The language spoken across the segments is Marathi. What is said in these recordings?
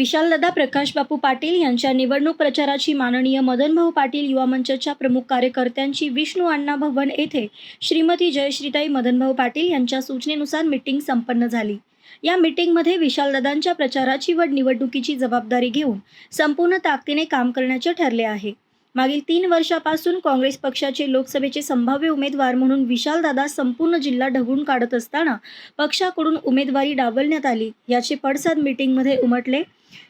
विशालदादा प्रकाश बापू पाटील यांच्या निवडणूक प्रचाराची माननीय मदनभाऊ पाटील युवा मंचच्या प्रमुख कार्यकर्त्यांची विष्णू अण्णा भवन येथे श्रीमती जयश्रीताई मदनभाऊ पाटील यांच्या सूचनेनुसार मीटिंग संपन्न झाली. या मीटिंगमध्ये विशालदादांच्या प्रचाराची व निवडणुकीची जबाबदारी घेऊन संपूर्ण ताकदीने काम करण्याचे ठरले आहे. मागील तीन वर्षापासून काँग्रेस पक्षाचे लोकसभेचे संभाव्य उमेदवार म्हणून विशालदादा संपूर्ण जिल्हा ढगून काढत असताना पक्षाकडून उमेदवारी डावलण्यात आली. याचे पडसाद मीटिंगमध्ये उमटले.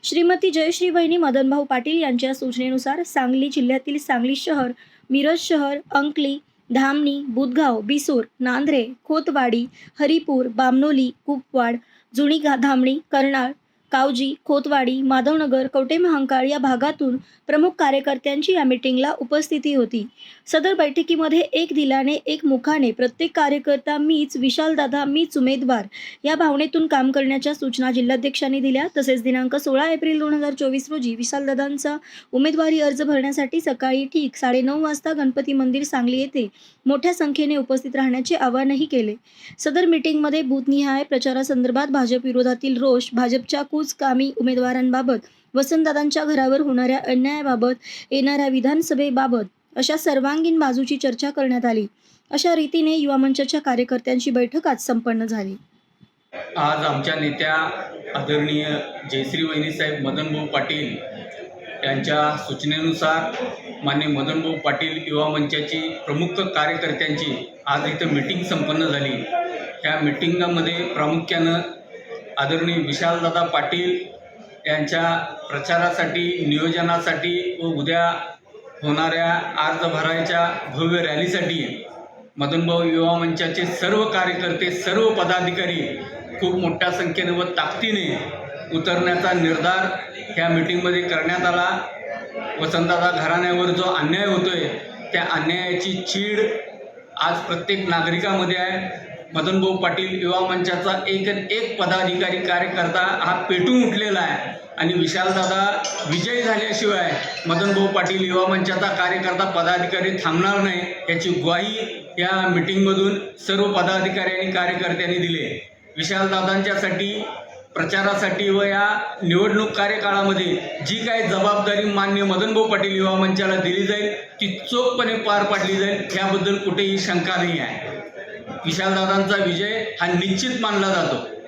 श्रीमती जयश्री वहिनी मदनभाऊ पाटील यांच्या सूचनेनुसार सांगली जिल्ह्यातील सांगली शहर मिरज शहर अंकली धामणी बुधगाव बिसूर नांद्रे खोतवाडी हरिपूर बामनोली कुपवाड जुनी गा धामणी कर्नाळ कावजी खोतवाडी माधवनगर कवटेमहांकाळ या भागातून प्रमुख कार्यकर्त्यांची या मिटिंगला उपस्थिती होती. सदर बैठकीमध्ये एक दिलाने एक मुखाने प्रत्येक कार्यकर्ता मीच विशालदादा मीच उमेदवार या भावनेतून काम करण्याच्या सूचना जिल्हाध्यक्षांनी दिल्या. तसेच दिनांक सोळा एप्रिल दोन हजार चोवीस रोजी विशालदादांचा उमेदवारी अर्ज भरण्यासाठी सकाळी ठीक साडेनऊ वाजता गणपती मंदिर सांगली येथे मोठ्या संख्येने उपस्थित राहण्याचे आवाहनही केले. सदर मीटिंगमध्ये बूथनिहाय प्रचारासंदर्भात भाजप विरोधातील रोष भाजपच्या कूचकामी उमेदवारांबाबत वसंतदादांच्या घरावर होणाऱ्या अन्यायाबाबत येणाऱ्या विधानसभेबाबत अशा सर्वांगीण बाजूची चर्चा करण्यात आली. अशा रीतीने युवा मंचाच्या कार्यकर्त्यांची बैठक आज संपन्न झाली. आज आमच्या नेत्या आदरणीय जयश्री वहिनीसाहेब मदनभाऊ पाटील यांच्या सूचनेनुसार मान्य मदनभाऊ पाटील युवा मंचाची प्रमुख कार्यकर्त्यांची आज इथं मीटिंग संपन्न झाली. या मिटिंगामध्ये प्रामुख्यानं आदरणीय विशालदादा पाटील यांच्या प्रचारासाठी नियोजनासाठी व उद्या होणाऱ्या अर्ज भरायच्या भव्य रॅलीसाठी मदनभाऊ युवा मंचाचे सर्व कार्यकर्ते सर्व पदाधिकारी खूप मोठ्या संख्येने व ताकदीने उतरण्याचा निर्धार ह्या मिटिंगमध्ये करण्यात आला. वसंतदादा घराण्यावर जो अन्याय होतोय त्या अन्यायाची चीड आज प्रत्येक नागरिकामध्ये आहे. मदनभाऊ पाटील युवा मंचाचा एक एक पदाधिकारी कार्यकर्ता हा पेटून उठलेला आहे. आणि विशालदादा विजयी झाल्याशिवाय मदनभाऊ पाटील युवा मंचाचा कार्यकर्ता पदाधिकारी थांबणार नाही याची ग्वाही या मिटिंगमधून सर्व पदाधिकारी आणि कार्यकर्त्यांनी दिली आहे. विशालदादांच्यासाठी प्रचारासाठी व या निवडणूक कार्यकाळामध्ये जी काही जबाबदारी मान्य मदनभाऊ पाटील युवा मंचाला दिली जाईल ती चोखपणे पार पाडली जाईल याबद्दल कुठेही शंका नाही आहे. विशालदादांचा विजय हा निश्चित मानला जातो.